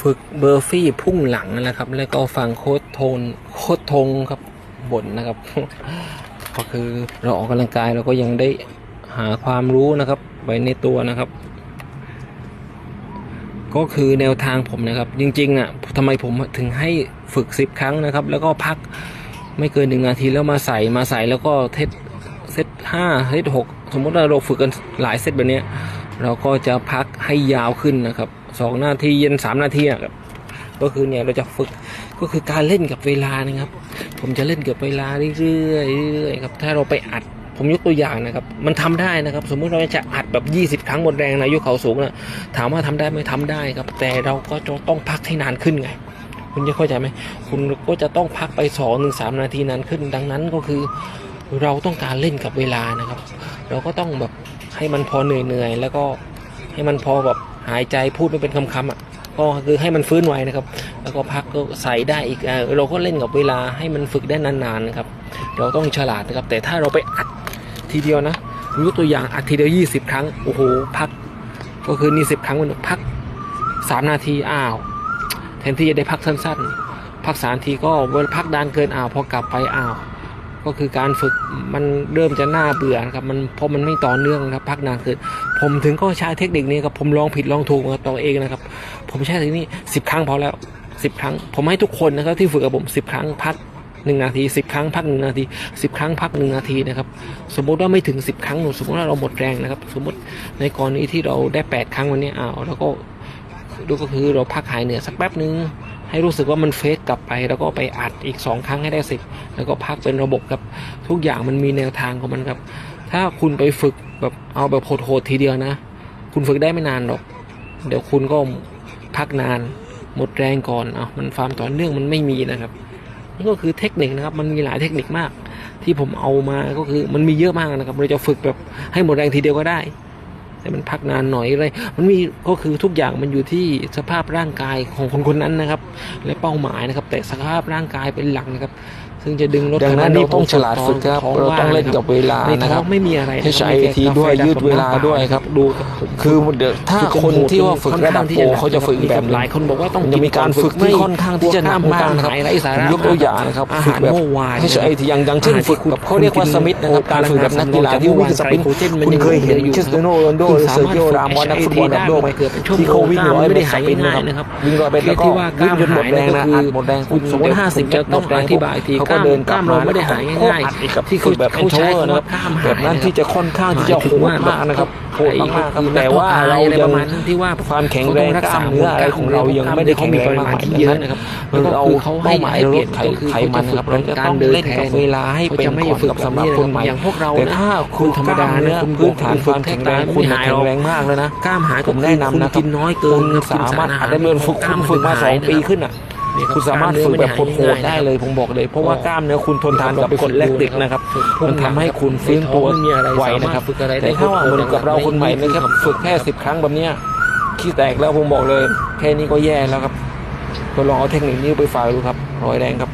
ฝึกเบอร์ฟี่พุ่งหลังนะครับ แล้วก็ฟังโค้ดโทนโค้ดทงครับบ่นนะครับ ก็คือเราออกกำลังกายเราก็ยังได้หาความรู้นะครับไว้ในตัวนะครับ ก็คือแนวทางผมนะครับ จริงๆอะทำไมผมถึงให้ฝึก 10 ครั้งนะครับ แล้วก็พักไม่เกินหนึ่งนาทีแล้วมาใส่มาใส่แล้วก็เทสเซตห้าเซตหกสมมติว่าเราฝึกกันหลายเซตแบบนี้ เราก็จะพักให้ยาวขึ้นนะครับ สองนาทีเย็นสามนาทีอะครับก็คือเนี่ยเราจะฝึกก็คือการเล่นกับเวลานะครับ ผมจะเล่นกับเวลาเรื่อยๆเรื่อยครับถ้าเราไปอัดผมยกตัวอย่างนะครับ มันทำได้นะครับ สมมุติเราจะอัดแบบ 20 ครั้งหมดแรงนะยกเขาสูงนะถามว่าทำได้ไหมทำได้ครับ แต่เราก็จะต้องพักให้นานขึ้นไง คุณจะเข้าใจไหมคุณก็จะต้องพักไป2อถึงสนาทีนานขึ้น ดังนั้นก็คือเราต้องการเล่นกับเวลานะครับ เราก็ต้องแบบให้มันพอเหนื่อยๆแล้วก็ให้มันพอแบบ หายใจพูดไม่เป็นคำๆอะก็คือให้มันฟื้นไวนะครับ แล้วก็พักก็ใส่ได้อีกเราก็เล่นกับเวลาให้มันฝึกได้นานๆนะครับ เราต้องฉลาดนะครับ แต่ถ้าเราไปอัดทีเดียวนะยกตัวอย่างอัดทีเดียวยี่สิบครั้งโอ้โหพัก ก็คือนี่สิบครั้งมันพักสามนาทีอ้าวแทนที่จะได้พักสั้นๆพักสามนาทีก็เวลาพักดานเกินอ้าวพอกลับไปอ้าว ก็คือการฝึกมันเริ่มจะน่าเบื่อนะครับมันเพราะมันไม่ต่อเนื่องนะครับพักนานเกินผมถึงก็ใช้เทคนิคนี้ครับผมลองผิดลองถูกมาตัวเองนะครับ ผมใช้เทคนิคนี้สิบครั้งพอแล้วสิบครั้ง ผมให้ทุกคนนะครับที่ฝึกกับผมสิบครั้งพักหนึ่งนาทีสิบครั้งพักหนึ่งนาทีสิบครั้งพักหนึ่งนาทีนะครับสมมติว่าไม่ถึงสิบครั้งสมมติว่าเราหมดแรงนะครับ สมมติในกรณีที่เราได้แปดครั้งวันนี้อ้าวแล้วก็ดูก็คือเราพักหายเหนื่อยสักแป๊บหนึ่ง ให้รู้สึกว่ามันเฟสกลับไป แล้วก็ไปอัดอีกสองครั้งให้ได้สิบแล้วก็พักเป็นระบบครับ ทุกอย่างมันมีแนวทางของมันครับ ถ้าคุณไปฝึกแบบเอาแบบโหดๆทีเดียวนะ คุณฝึกได้ไม่นานหรอก เดี๋ยวคุณก็พักนาน หมดแรงก่อนเอามันความต่อเนื่องมันไม่มีนะครับนี่ก็คือเทคนิคนะครับ มันมีหลายเทคนิคมาก ที่ผมเอามาก็คือมันมีเยอะมากนะครับ เราจะฝึกแบบให้หมดแรงทีเดียวก็ได้ ให้มันพักนานหน่อยอะไร มันมีก็คือทุกอย่างมันอยู่ที่สภาพร่างกายของคนคนนั้นนะครับ และเป้าหมายนะครับ แต่สภาพร่างกายเป็นหลักนะครับ ซึ่งจะดึงลดดังนั้นนี่ต้องฉลาดฝึกครับท้เราต้องเล่นกับเวลาในนะคท้รัอบงไม่มีอะไรนะ HIIT ด้วยยืดเวลาด้วยครับดูกับผมคือเดี๋ยวถ้าคนที่ว่าฝึกระดับโปรเขาจะฝึกแบบหลายคนบอกว่าต้องมันจะมีการฝึกที่ค่อนข้างที่จะหนักมากนะครับไร้สาผมระยกตัวอย่างนะครับอาฝึหากรแบบเมื่อวาน HIIT อย่างอย่างเช่นฝึกแบบเขาเรียกว่าสมิธนะครับการฝึกแบบนักกีฬาที่วิ่งสปรินต์คุณเคยเห็นคริสเตียโนโรนลโดหรือเซอร์จิโอรามอนนักฟุตบอลระดับโลกไหมที่เขาวิ่งร้อยเมตรสปรินต์นะครับวิ่งร้อยเมตรแล้วก็วิ่งจนหมดแรงนะอัดหมดแรงสมมติห้าสิบจะหมดแรงอธิบายทีเขาก็เดินกลับกล้ามมาเราไม่ได้หายง่ายๆที่ที่เขาเขาแบบเขาใช้ introvert คำนะคว่ารับกล้ามหายแบบนั้นที่จะค่อนข้างที่จะโหดมากนะครับโหดมากๆครับแต่ว่าเราอะไรยัปงระมาณนั้นที่ว่าความแข็งแรงกล้ามเนื้ออะไรของเรายังไม่ได้แข็งแรงมากที่เยอะนะครับเราเป้าหมายเราลดไขไขมันนะครับเราจะต้องเล่นกับเวลาให้เป็นก่อนกับสำหรับคนใหม่อย่างพวกเราแต่ถ้าคุณธรรมดาเนี่ยพื้นฐานความแข็งแรงคุณแข็งแรงมากแล้วนะกล้ามหายผมแนะนำนะครับกินน้อยเกินคุณสามารถอาจจะเดินฝึกคุณฝึกมาสองปีขึ้นอะ คุณสามารถฝึกแบบโหดๆได้เลยผมบอกเลย เพราะว่ากล้ามเนื้อคุณทนทานกับกรดแลคติกนะครับมันทำให้คุณฟื้นตัวไวนะครับแต่ถ้าว่าเหมือนกับเราคนใหม่นะครับฝึกแค่สิบครั้งแบบเนี้ยขี้แตกแล้วผมบอกเลย แค่นี้ก็แย่แล้วครับก็ลองเอาเทคนิคนี้ไปฝากดูครับร้อยแรงครับ